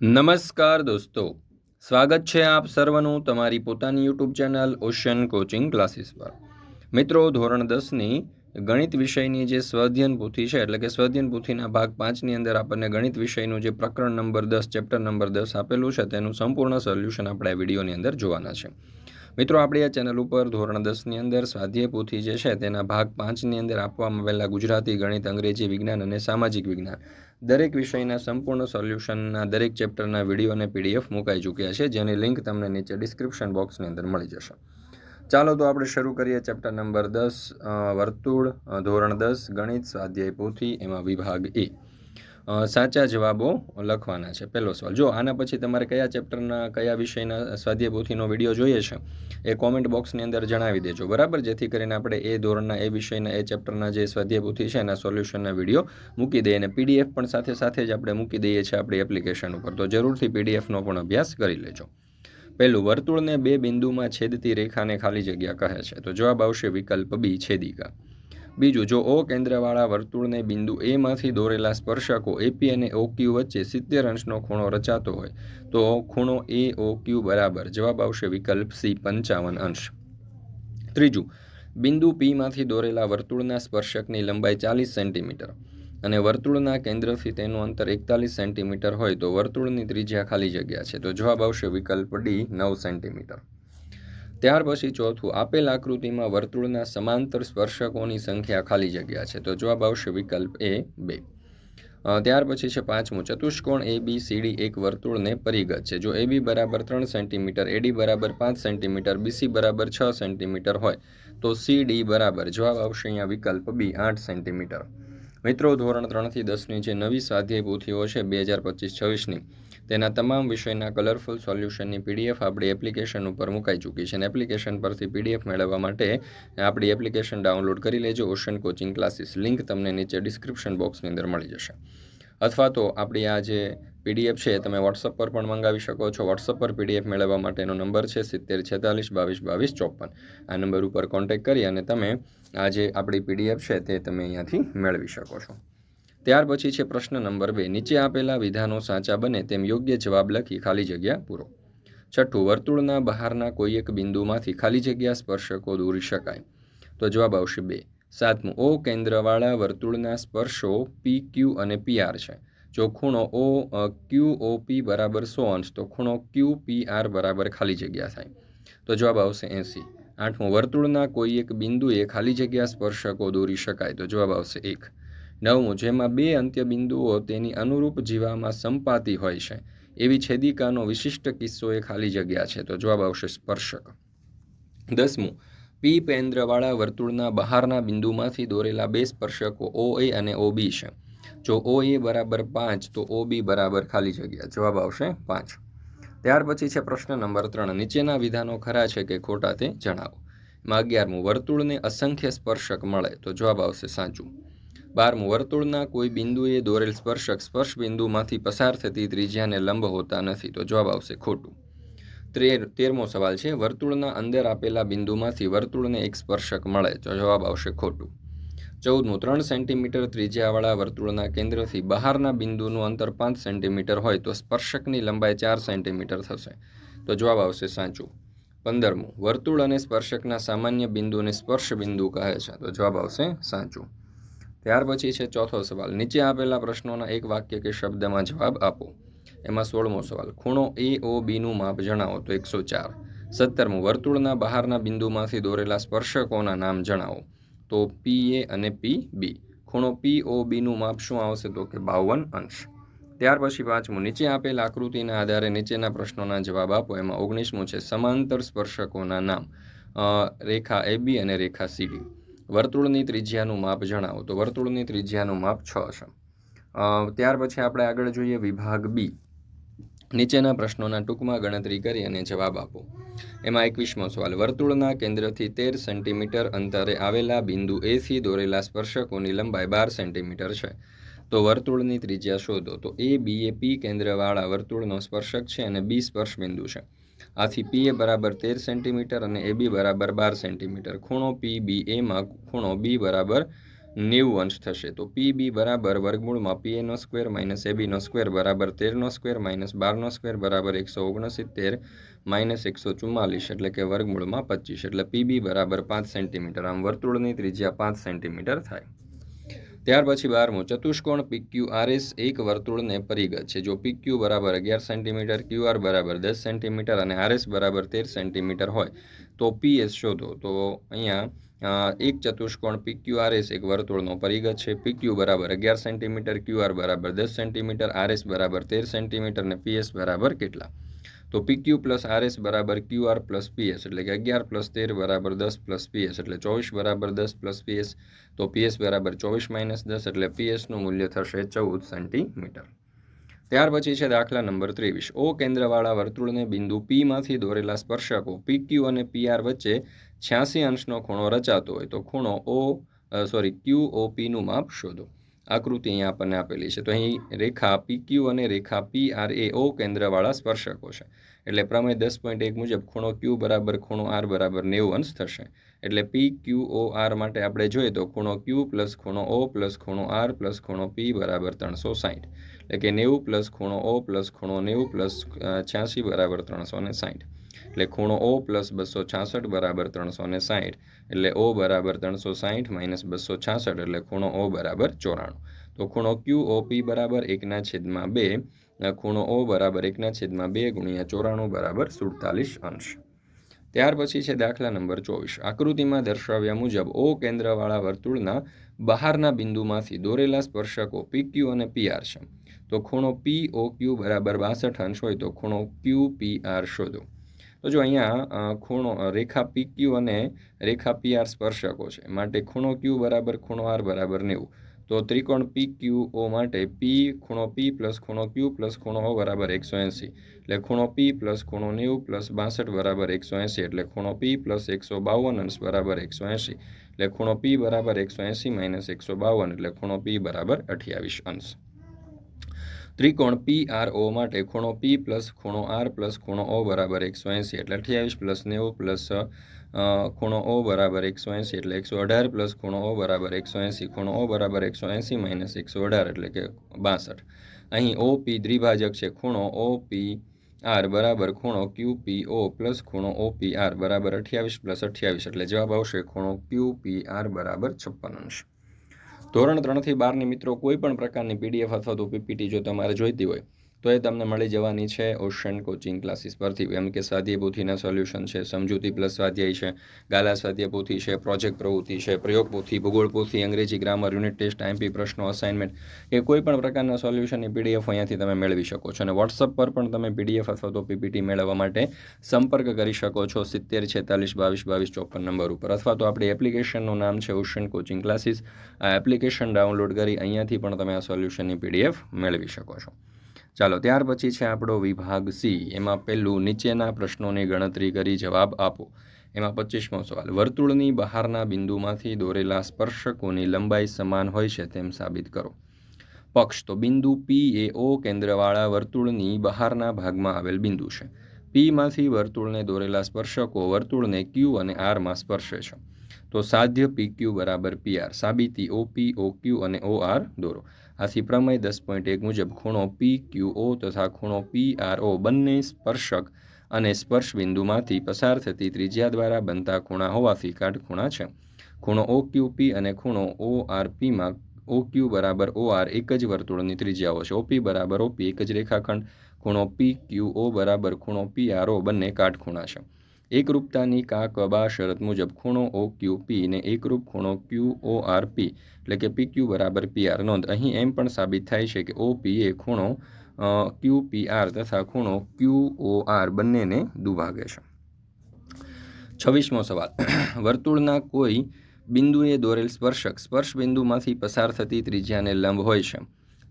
નમસ્કાર દોસ્તો. સ્વાગત છે આપ સર્વનું તમારી પોતાની YouTube channel Ocean Coaching Classes પર. મિત્રો, ધોરણ દસની ગણિત વિષયની જે સ્વાધ્યન પૂથી છે, એટલે કે સ્વધ્યન પૂથીના ભાગ પાંચની અંદર આપણને ગણિત વિષયનું જે પ્રકરણ નંબર દસ, ચેપ્ટર નંબર દસ આપેલું છે, તેનું સંપૂર્ણ સોલ્યુશન આપણે આ વિડીયોની અંદર જોવાના છે. મિત્રો, આપણી આ ચેનલ ઉપર ધોરણ દસની અંદર સ્વાધ્યાય પોથી જે છે, તેના ભાગ પાંચની અંદર આપવામાં આવેલા ગુજરાતી ગણિત, અંગ્રેજી વિજ્ઞાન અને સામાજિક વિજ્ઞાન. દરેક વિષયના સંપૂર્ણ સોલ્યુશનના દરેક ચેપ્ટરના વીડિયો અને પીડીએફ મુકાઈ ચૂક્યા છે, જેની લિંક તમને નીચે ડિસ્ક્રિપ્શન બોક્સની અંદર મળી જશે. ચાલો તો આપણે શરૂ કરીએ ચેપ્ટર નંબર દસ વર્તુળ ધોરણ દસ, ગણિત સ્વાધ્યાય પોથી, એમાં વિભાગ એ. સાચા જવાબો લખવાના છે. પહેલો સવાલ. જો આના પછી તમારે કયા ચેપ્ટરના, કયા વિષયના સ્વાધ્યાય પોથીનો વીડિયો જોઈએ છે, એ કોમેન્ટ બોક્સની અંદર જણાવી દેજો. બરાબર? જેથી કરીને આપણે એ ધોરણના, એ વિષયના, એ ચેપ્ટરના જે સ્વાધ્યાય પોથી છે એના સોલ્યુશનના વીડિયો મૂકી દઈએ અને પીડીએફ પણ સાથે સાથે જ આપણે મૂકી દઈએ છીએ આપણી એપ્લિકેશન ઉપર. તો જરૂરથી પીડીએફનો પણ અભ્યાસ કરી લેજો. પહેલું, વર્તુળને બે બિંદુમાં છેદતી રેખાને ખાલી જગ્યા કહે છે. તો જવાબ આવશે વિકલ્પ બી, છેદિકા. બીજું, જો ઓ કેન્દ્રવાળા વર્તુળને બિંદુ એમાંથી દોરેલા સ્પર્શકો એપી અને ઓ ક્યુ વચ્ચે સિત્તેર અંશનો ખૂણો રચાતો હોય, તો ખૂણો એ ઓ ક્યુ બરાબર જવાબ આવશે વિકલ્પ સી પંચાવન અંશ. ત્રીજું, બિંદુ પીમાંથી દોરેલા વર્તુળના સ્પર્શકની લંબાઈ ચાલીસ સેન્ટીમીટર અને વર્તુળના કેન્દ્રથી તેનું અંતર એકતાલીસ સેન્ટીમીટર હોય, તો વર્તુળની ત્રિજ્યા ખાલી જગ્યા છે, તો જવાબ આવશે વિકલ્પ ડી નવ સેન્ટીમીટર. ત્યાર પછી ચોથું, આપેલ આકૃતિમાં વર્તુળના સમાંતર સ્પર્શકોની સંખ્યા ખાલી જગ્યા છે. તો જવાબ આવશે વિકલ્પ એ બે. ત્યાર પછી છે પાંચમું, ચતુષ્કોણ એ બી સીડી એક વર્તુળને પરિગત છે. જો એ બી બરાબર ત્રણ સેન્ટીમીટર એડી બરાબર પાંચ સેન્ટીમીટર બીસી બરાબર છ સેન્ટીમીટર હોય, તો સી ડી બરાબર. જવાબ આવશે અહીંયા વિકલ્પ બી, આઠ સેન્ટીમીટર. મિત્રો, ધોરણ ત્રણથી દસની જે નવી સ્વાધ્યાય પોથીઓ છે, બે હજાર પચીસ છવ્વીસની તેના તમામ વિષયના કલરફુલ સોલ્યુશનની પીડીએફ આપણી એપ્લિકેશન ઉપર મુકાઈ ચૂકી છે અને એપ્લિકેશન પરથી પીડીએફ મેળવવા માટે આપણી એપ્લિકેશન ડાઉનલોડ કરી લેજો. ઓશન કોચિંગ ક્લાસીસ લિંક તમને નીચે ડિસ્ક્રિપ્શન બોક્સની અંદર મળી જશે. અથવા તો આપણી આ જે પીડીએફ છે તમે વોટ્સઅપ પર પણ મંગાવી શકો છો. વોટ્સઅપ પર પીડીએફ મેળવવા માટેનો નંબર છે સિત્તેર છેતાલીસ બાવીસ બાવીસ ચોપન. આ નંબર ઉપર કોન્ટેક્ટ કરી અને તમે આ જે આપણી પીડીએફ છે તે તમે અહીંયાથી મેળવી શકો છો. ત્યાર પછી છે પ્રશ્ન નંબર બે. નીચે આપેલા વિધાનો સાચા બને તેમ યોગ્ય જવાબ લખી ખાલી જગ્યા પૂરો. છઠ્ઠું, વર્તુળના બહારના કોઈ એક બિંદુમાંથી ખાલી જગ્યા સ્પર્શકો દોરી શકાય. તો જવાબ આવશે બે. સાતમું, ઓ કેન્દ્રવાળા વર્તુળના સ્પર્શો પી ક્યુ અને પી આર છે. જો ખૂણો ઓ ક્યુ ઓ પી બરાબર સો અંશ, તો ખૂણો ક્યુ પી આર બરાબર ખાલી જગ્યા થાય. તો જવાબ આવશે એંસી. આઠમું, વર્તુળના કોઈ એક બિંદુએ ખાલી જગ્યા સ્પર્શકો દોરી શકાય, તો જવાબ આવશે એક. નવમું, જેમાં બે અંત્ય બિંદુઓ તેની અનુરૂપ જીવામાં સંપાતી હોય છે. એવી છેદિકાનો વિશિષ્ટ કિસ્સો એ ખાલી જગ્યા છે. તો જવાબ આવશે સ્પર્શક. દસમું પી પેન્દ્રવાળા વર્તુળના બહારના બિંદુમાંથી દોરેલા બે સ્પર્શકો ઓ, એ અને ઓ, બી છે. જો ઓ, એ બરાબર પાંચ, તો ઓ, બી બરાબર ખાલી જગ્યા. જવાબ આવશે પાંચ. ત્યાર પછી છે પ્રશ્ન નંબર ત્રણ. નીચેના વિધાનો ખરા છે કે ખોટા તે જણાવો. એમાં અગિયારમું, વર્તુળને અસંખ્ય સ્પર્શક મળે. તો જવાબ આવશે સાચું. બારમું વર્તુળના કોઈ બિંદુએ દોરેલ સ્પર્શક સ્પર્શ બિંદુમાંથી પસાર થતી ત્રિજ્યાને લંબ હોતા નથી. તો જવાબ આવશે ખોટું. તેર તેરમો સવાલ છે, વર્તુળના અંદર આપેલા બિંદુમાંથી વર્તુળને એક સ્પર્શક મળે, તો જવાબ આવશે ખોટું. ચૌદમું, ત્રણ સેન્ટીમીટર ત્રિજ્યાવાળા વર્તુળના કેન્દ્રથી બહારના બિંદુનું અંતર પાંચ સેન્ટીમીટર હોય, તો સ્પર્શકની લંબાઈ ચાર સેન્ટીમીટર થશે. તો જવાબ આવશે સાચું. પંદરમું, વર્તુળ અને સ્પર્શકના સામાન્ય બિંદુને સ્પર્શ બિંદુ કહે છે, તો જવાબ આવશે સાચું. ત્યાર પછી છે ચોથો સવાલ. નીચે આપેલા પ્રશ્નોના એક વાક્ય કે શબ્દમાં જવાબ આપો. એમાં સોળમો સવાલ. ખૂણો એ ઓ બીનું માપ જણાવો તો એકસો ચાર. સત્તરમું. વર્તુળના બહારના બિંદુમાંથી દોરેલા સ્પર્શકોના નામ જણાવો તો પી એ અને પી બી ખૂણો પી ઓ બીનું માપ શું આવશે તો કે બાવન અંશ. ત્યાર પછી પાંચમું. નીચે આપેલ આકૃતિના આધારે નીચેના પ્રશ્નોના જવાબ આપો. એમાં ઓગણીસમું છે. સમાંતર સ્પર્શકોના નામ. રેખા એ બી અને રેખા સીડી વર્તુળની ત્રિજ્યાનું માપ જણાવો. તો વર્તુળની ત્રિજ્યાનું માપ છ છે. ત્યાર પછી આપણે આગળ જોઈએ વિભાગ બી. નીચેના પ્રશ્નોના ટૂંકમાં ગણતરી કરી અને જવાબ આપો. એમાં એકવીસમો સવાલ. વર્તુળના કેન્દ્રથી તેર સેન્ટીમીટર અંતરે આવેલા બિંદુ એથી દોરેલા સ્પર્શકોની લંબાઈ બાર સેન્ટીમીટર છે. તો વર્તુળની ત્રિજ્યા શોધો. તો એ બી એ પી કેન્દ્રવાળા વર્તુળનો સ્પર્શક છે અને બી સ્પર્શ બિંદુ છે. આથી પી એ બરાબર તેર સેન્ટીમીટર અને એ બી બરાબર બાર સેન્ટીમીટર. ખૂણો પી બી એમાં ખૂણો બી બરાબર નેવું અંશ થશે. તો પી બી બરાબર વર્ગમૂળમાં પી એનો સ્ક્વેર માઇનસ એ બીનો સ્ક્વેર બરાબર તેરનો સ્ક્વેર માઇનસ બારનો સ્ક્વેર બરાબર એકસો ઓગણસિત્તેર માઇનસ એકસો ચુમ્માલીસ એટલે કે વર્ગમૂળમાં પચીસ. એટલે પી બી બરાબર પાંચ સેન્ટીમીટર. આમ વર્તુળની ત્રિજ્યા પાંચ સેન્ટીમીટર થાય. ત્યાર પછી બારમું ચતુષ્કોણ પીક્યુ આરએસ એક વર્તુળને પરિગત છે, જો પીક્યુ બરાબર અગિયાર સેન્ટીમીટર, ક્યુઆર બરાબર દસ સેન્ટીમીટર અને આરએસ બરાબર તેર સેન્ટીમીટર હોય, તો પીએસ શોધો. તો અહીંયા એક ચતુષ્કોણ પીક્યુઆરએસ એક વર્તુળનો પરિગત છે, પીક્યુ બરાબર અગિયાર સેન્ટીમીટર, ક્યુઆર બરાબર દસ સેન્ટીમીટર, આરએસ બરાબર તેર સેન્ટીમીટર અને પીએસ બરાબર કેટલા? તો પીક્યુ પ્લસ આરએસ બરાબર ક્યુઆર પ્લસ પીએસ એટલે કે અગિયાર પ્લસ તેર બરાબર દસ પ્લસ પીએસ એટલે ચોવીસ બરાબર દસ પ્લસ પીએસ તો પીએસ બરાબર ચોવીસ માઇનસ દસ એટલે પીએસનું મૂલ્ય થશે ચૌદ સેન્ટીમીટર ત્યાર પછી છે દાખલા નંબર ત્રેવીસ. ઓ કેન્દ્રવાળા વર્તુળને બિંદુ પીમાંથી દોરેલા સ્પર્શકો પીક્યુ અને પીઆર વચ્ચે છ્યાસી અંશનો ખૂણો રચાતો હોય તો ખૂણો ઓ સોરી ક્યુ ઓ પીનું માપ શોધો. આકૃતિ અહીંયા આપણને આપેલી છે. તો અહીં રેખા પી ક્યુ અને રેખા પી આર એ ઓ કેન્દ્રવાળા સ્પર્શકો છે. એટલે પ્રમેય દસ પોઈન્ટ એક મુજબ ખૂણો ક્યુ બરાબર ખૂણો આર બરાબર નેવું અંશ થશે. એટલે પી ક્યુ ઓ આર માટે આપણે જોઈએ તો ખૂણો ક્યુ પ્લસ ખૂણો ઓ પ્લસ ખૂણો આર પ્લસ ખૂણો પી બરાબર ત્રણસો સાઠ એટલે કે નેવું પ્લસ ખૂણો ઓ પ્લસ ખૂણો નેવું પ્લસ છ્યાસી બરાબર ત્રણસો ને સાઠ એટલે ખૂણો ઓ પ્લસ બસો છાસઠ બરાબર ત્રણસો ને સાહીઠ. એટલે ઓ બરાબર ત્રણસો સાઠ માઇનસ બસો છાસઠ એટલે ખૂણો ઓ બરાબર ચોરાણું. તો ખૂણો ક્યુ ઓ પી બરાબર એકના છેદમાં બે. ખૂણો ઓ બરાબર એકના છેદમાં બે ગુણ્યા ચોરાણું બરાબર સુડતાલીસ અંશ. ત્યાર પછી છે દાખલા નંબર ચોવીસ. આકૃતિમાં દર્શાવ્યા મુજબ ઓ કેન્દ્રવાળા વર્તુળના બહારના બિંદુમાંથી દોરેલા સ્પર્શકો પી ક્યુ અને પી આર છે. તો ખૂણો પી ઓ ક્યુ બરાબર બાસઠ અંશ હોય તો ખૂણો ક્યુ પી આર શોધો. તો જો અહીંયા ખૂણો રેખા પી ક્યુ અને રેખા પી આર સ્પર્શકો છે. માટે ખૂણો ક્યુ બરાબર ખૂણો આર બરાબર નેવું. તો ત્રિકોણ પી ક્યુ ઓ માટે પી ખૂણો પી પ્લસ ખૂણો ક્યુ પ્લસ ખૂણો ઓ બરાબર એકસો એંસી. એટલે ખૂણો પી પ્લસ ખૂણો નેવું પ્લસ બાસઠ બરાબર એકસો એંસી. એટલે ખૂણો પી પ્લસ એકસો બાવન અંશ બરાબર એકસો એંસી. એટલે ખૂણો પી બરાબર એકસો એંસી માઇનસ એકસો બાવન. એટલે ખૂણો પી બરાબર અઠ્યાવીસ અંશ. ત્રિકોણ પી આર ઓ માટે ખૂણો પી પ્લસ ખૂણો આર પ્લસ ખૂણો ઓ બરાબર એકસો એંસી એટલે અઠ્યાવીસ પ્લસ નેવું પ્લસ ખૂણો ઓ બરાબર એકસો એંસી એટલે એકસો અઢાર પ્લસ ખૂણો ઓ બરાબર એકસો એંસી ખૂણો ઓ બરાબર એકસો એંસી માઇનસ એકસો અઢાર એટલે કે બાસઠ. અહીં ઓ પી દ્વિભાજક છે. ખૂણો ઓ પી આર બરાબર ખૂણો ક્યુ પી ઓ પ્લસ ખૂણો ઓ પી આર બરાબર અઠ્યાવીસ પ્લસ અઠ્યાવીસ એટલે જવાબ આવશે ખૂણો ક્યુ પી આર બરાબર છપ્પન અંશ. ધોરણ ત્રણથી બારની મિત્રો કોઈ પણ પ્રકારની પીડીએફ અથવા તો પીપીટી જો તમારે જોઈતી હોય તો એ તમને મળી જવાની છે ઓશન કોચિંગ ક્લાસીસ પરથી. એમ કે સ્વાધ્યાય પોથીના સોલ્યુશન છે, સમજૂતી પ્લસ સ્વાધ્યાય છે, ગાલા સ્વાધ્યાય પોથી છે, પ્રોજેક્ટ પ્રવૃત્તિ છે, પ્રયોગ પોથી, ભૂગોળ પોથી, અંગ્રેજી ગ્રામર, યુનિટ ટેસ્ટ, આઈએમપી પ્રશ્નો, અસાઇનમેન્ટ કે કોઈ પણ પ્રકારના સોલ્યુશનની પીડીએફ અહીંયાથી તમે મેળવી શકો છો. અને વોટ્સઅપ પર પણ તમે પીડીએફ અથવા તો પીપીટી મેળવવા માટે સંપર્ક કરી શકો છો સિત્તેર, છેતાલીસ, બાવીસ બાવીસ, ચોપન નંબર ઉપર. અથવા તો આપણી એપ્લિકેશનનું નામ છે ઓશન કોચિંગ ક્લાસીસ. આ એપ્લિકેશન ડાઉનલોડ કરી અહીંયાથી પણ તમે આ સોલ્યુશનની પીડીએફ મેળવી શકો છો. ચાલો, ત્યાર પછી છે આપણો વિભાગ સી. એમાં પહેલું નીચેના પ્રશ્નોની ગણતરી કરી જવાબ આપો. એમાં પચીસમો સવાલ. વર્તુળની બહારના બિંદુમાંથી દોરેલા સ્પર્શકોની લંબાઈ સમાન હોય છે તેમ સાબિત કરો. પક્ષ. તો બિંદુ પી એ ઓ કેન્દ્રવાળા વર્તુળની બહારના ભાગમાં આવેલ બિંદુ છે. પીમાંથી વર્તુળને દોરેલા સ્પર્શકો વર્તુળને ક્યુ અને આરમાં સ્પર્શે છે. તો સાધ્ય પી ક્યુ બરાબર પી આર સાબિતી ઓ પી ઓ ક્યુ અને ઓ આર દોરો. આથી પ્રમેય દસ પોઈન્ટ એક મુજબ ખૂણો પી ક્યુ ઓ તથા ખૂણો પી આર ઓ બંને સ્પર્શક અને સ્પર્શ બિંદુમાંથી પસાર થતી ત્રિજ્યા દ્વારા બનતા ખૂણા હોવાથી કાટખૂણા છે. ખૂણો ઓ ક્યુ પી અને ખૂણો ઓ આર પીમાં ઓ ક્યુ બરાબર ઓ આર એક જ વર્તુળની ત્રિજ્યાઓ છે. ઓપી બરાબર ઓપી એક જ રેખાખંડ. ખૂણો પી ક્યુ ઓ બરાબર ખૂણો પી આર ઓ બંને કાટખૂણા છે. એકરૂપતાની કા કબા શરત મુજબ ખૂણો ઓ ક્યુ પી ને એકરૂપ ખૂણો ક્યુ ઓ આર પી એટલે કે પી ક્યુ બરાબર પી આર નોંધ. અહીં એમ પણ સાબિત થાય છે કે ઓ પી એ ખૂણો ક્યુ પી આર તથા ખૂણો ક્યુ ઓ આર બંનેને દુભાગે છે. છવ્વીસમો સવાલ. વર્તુળના કોઈ બિંદુએ દોરેલ સ્પર્શક સ્પર્શ બિંદુમાંથી પસાર થતી ત્રિજ્યાને લંબ હોય છે.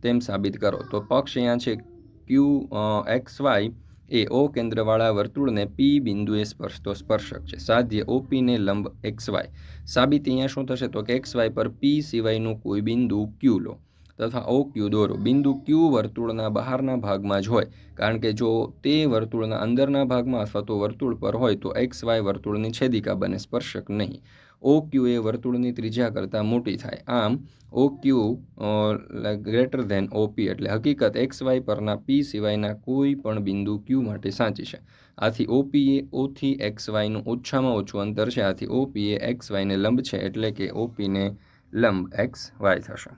તેમ સાબિત કરો. તો પક્ષ અહીંયા છે Q X Y A O કેન્દ્રવાળા વર્તુળને પી બિંદુએ સ્પર્શતો સ્પર્શક છે. સાધ્ય ઓપીને લંબ એક્સ વાય સાબિત અહીંયા શું થશે તો કે એક્સ વાય પર પી સિવાયનું કોઈ બિંદુ ક્યુ લો તથા ઓ ક્યુ દોરો. બિંદુ ક્યુ વર્તુળના બહારના ભાગમાં જ હોય. કારણ કે જો તે વર્તુળના અંદરના ભાગમાં અથવા તો વર્તુળ પર હોય તો એક્સ વાય વર્તુળની છેદિકા બને સ્પર્શક નહીં. ઓ ક્યુ એ વર્તુળની ત્રિજ્યા કરતાં મોટી થાય. આમ O Q greater than OP એટલે હકીકત એક્સ વાય પરના પી સિવાયના કોઈ પણ બિંદુ ક્યુ માટે સાચી છે. આથી ઓપી એ ઓથી એક્સ વાયનું ઓછામાં ઓછું અંતર છે. આથી ઓપી એ એક્સ વાયને લંબ છે એટલે કે ઓપીને લંબ એક્સ વાય થશે.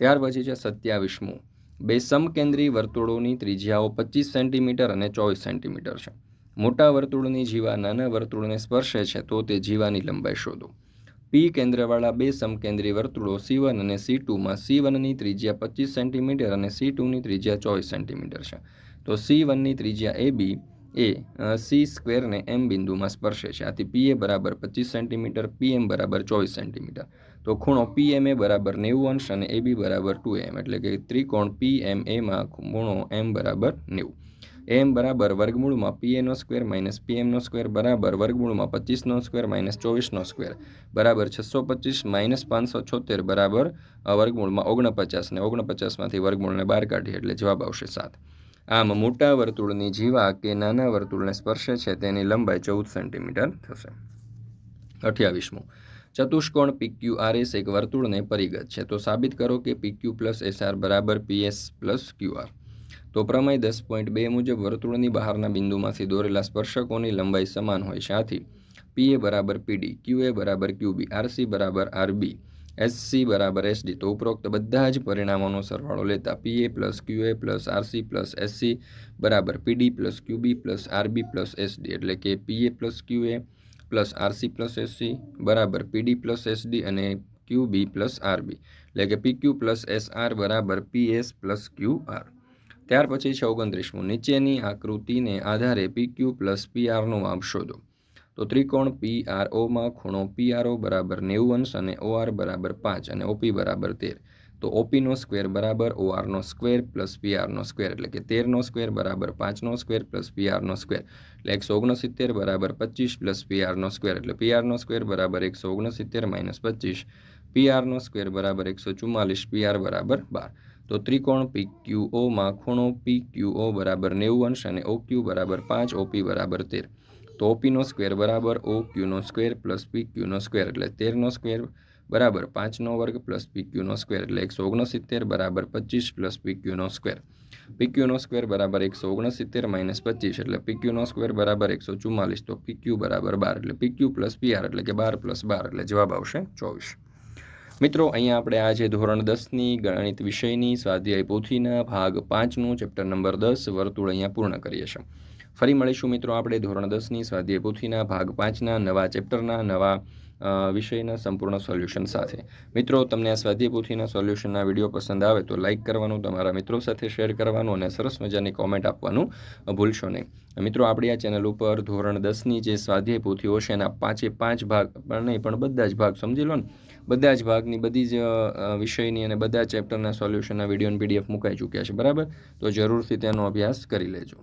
ત્યાર પછી છે સત્યાવીસમું. બે સમકેન્દ્રી વર્તુળોની ત્રિજ્યાઓ પચીસ સેન્ટીમીટર અને ચોવીસ સેન્ટીમીટર છે. મોટા વર્તુળની જીવા નાના વર્તુળને સ્પર્શે છે, તો તે જીવાની લંબાઈ શોધો. પી કેન્દ્રવાળા બે સમકેન્દ્રી વર્તુળો સી વન અને સી ટુમાં સી વનની ત્રિજ્યા પચીસ સેન્ટીમીટર અને સી ટુની ત્રિજ્યા ચોવીસ સેન્ટીમીટર છે. તો સી વનની ત્રિજ્યા એ બી એ સી સ્ક્વેરને એમ બિંદુમાં સ્પર્શે છે. આથી પી એ બરાબર પચીસ સેન્ટીમીટર, પી એમ બરાબર ચોવીસ સેન્ટીમીટર. તો ખૂણો પી એમ એ બરાબર નેવું અંશ અને એ બી બરાબર ટુ એમ, એટલે કે ત્રિકોણ પી એમ એમાં ખૂણો એમ બરાબર નેવું. એમ બરાબર વર્ગમૂળમાં પીએનો સ્ક્વેર માઇનસ પીએમનો સ્ક્વેર બરાબર વર્ગમૂળમાં પચીસનો સ્ક્વેર માઇનસ ચોવીસનો સ્ક્વેર. બરાબર છસો પચીસ માઇનસ પાંચસો છોતેર બરાબર વર્ગમૂળમાં ઓગણપચાસ ને ઓગણપચાસમાંથી વર્ગમૂળને બહાર કાઢીએ એટલે જવાબ આવશે સાત. આમ મોટા વર્તુળની જીવા કે નાના વર્તુળને સ્પર્શે છે તેની લંબાઈ ચૌદ સેન્ટીમીટર થશે. અઠ્યાવીસમું. ચતુષ્કોણ પીક્યુ આર એસ એક વર્તુળને પરિગત છે. તો સાબિત કરો કે પીક્યુ પ્લસ એસ આર બરાબર પીએસ પ્લસ ક્યુ આર. તો પ્રમેય દસ પોઈન્ટ બે મુજબ વર્તુળની બહારના બિંદુમાંથી દોરેલા સ્પર્શકોની લંબાઈ સમાન હોય છે આથી પી એ બરાબર પીડી ક્યુ એ બરાબર ક્યુબી આરસી બરાબર આરબી એસસી બરાબર એસડી તો ઉપરોક્ત બધા જ પરિણામોનો સરવાળો લેતા P A plus Q A plus RC plus SC બરાબર PD plus QB plus RB plus SD એટલે કે P A plus Q A plus RC plus SC બરાબર પીડી પ્લસ એસડી અને ક્યુબી પ્લસ આરબી એટલે કે P Q plus S R બરાબર P S plus Q R ત્યાર પછી છે ઓગણત્રીસમું. નીચેની આકૃતિને આધારે પી ક્યુ પ્લસ પી આરનું માપ શોધો. તો ત્રિકોણ પી આર ઓમાં ખૂણો પી આર ઓ બરાબર નેવું અંશ અને ઓ આર બરાબર પાંચ અને ઓપી બરાબર તેર. તો ઓપીનો સ્ક્વેર બરાબર ઓ આરનો સ્ક્વેર પ્લસ પી આરનો સ્ક્વેર એટલે કે તેરનો સ્ક્વેર બરાબર પાંચનો સ્ક્વેર પ્લસ પી આરનો સ્ક્વેર એટલે એકસો ઓગણસિત્તેર બરાબર પચીસ પ્લસ પી આરનો સ્ક્વેર એટલે પી આરનો સ્ક્વેર બરાબર એકસો ઓગણસિત્તેર માઇનસ પચીસ. પી આરનો સ્ક્વેર બરાબર એકસો ચુમ્માલીસ પી આર બરાબર બાર. તો ત્રિકોણ પી ક્યુ ઓમાં ખૂણો પી ક્યુ ઓ બરાબર નેવું અંશ અને ઓ ક્યુ બરાબર પાંચ ઓપી બરાબર તેર. તો ઓપીનો સ્ક્વેર બરાબર ઓ ક્યુનો સ્ક્વેર પ્લસ પી ક્યુનો સ્ક્વેર એટલે તેરનો સ્ક્વેર બરાબર પાંચનો વર્ગ પ્લસ પી ક્યુનો સ્ક્વેર એટલે એકસો ઓગણસિત્તેર બરાબર પચીસ પ્લસ પી ક્યુનો સ્ક્વેર પી ક્યુનો સ્ક્વેર બરાબર એકસો ઓગણસિત્તેર માઇનસ પચીસ એટલે પી ક્યુનો સ્ક્વેર બરાબર એકસો ચુમ્માલીસ, તો પી ક્યુ બરાબર બાર એટલે P Q plus P R એટલે કે બાર પ્લસ બાર એટલે જવાબ આવશે ચોવીસ. મિત્રો, અહીંયા આપણે આજે ધોરણ દસની ગણિત વિષયની સ્વાધ્યાય પોથીના ભાગ પાંચનું ચેપ્ટર નંબર દસ વર્તુળ અહીંયા પૂર્ણ કરીએ છીએ. ફરી મળીશું મિત્રો આપણે ધોરણ દસની સ્વાધ્યાય પોથીના ભાગ પાંચના નવા ચેપ્ટરના નવા વિષયના સંપૂર્ણ સોલ્યુશન સાથે. મિત્રો, તમને આ સ્વાધ્યાય પોથીના સોલ્યુશનના વીડિયો પસંદ આવે તો લાઇક કરવાનું, તમારા મિત્રો સાથે શેર કરવાનું અને સરસ મજાની કોમેન્ટ આપવાનું ભૂલશો નહીં. મિત્રો, આપણી આ ચેનલ ઉપર ધોરણ દસની જે સ્વાધ્યાય પોથીઓ છે એના પાંચે પાંચ ભાગ પણ નહીં પણ બધા જ ભાગ સમજી લો ને. બધા જ ભાગની બધી જ વિષયની અને બધા ચેપ્ટરના સોલ્યુશનના વીડિયો પીડીએફ મુકાઈ ચૂક્યા છે, બરાબર? તો જરૂરથી તેનો અભ્યાસ કરી લેજો.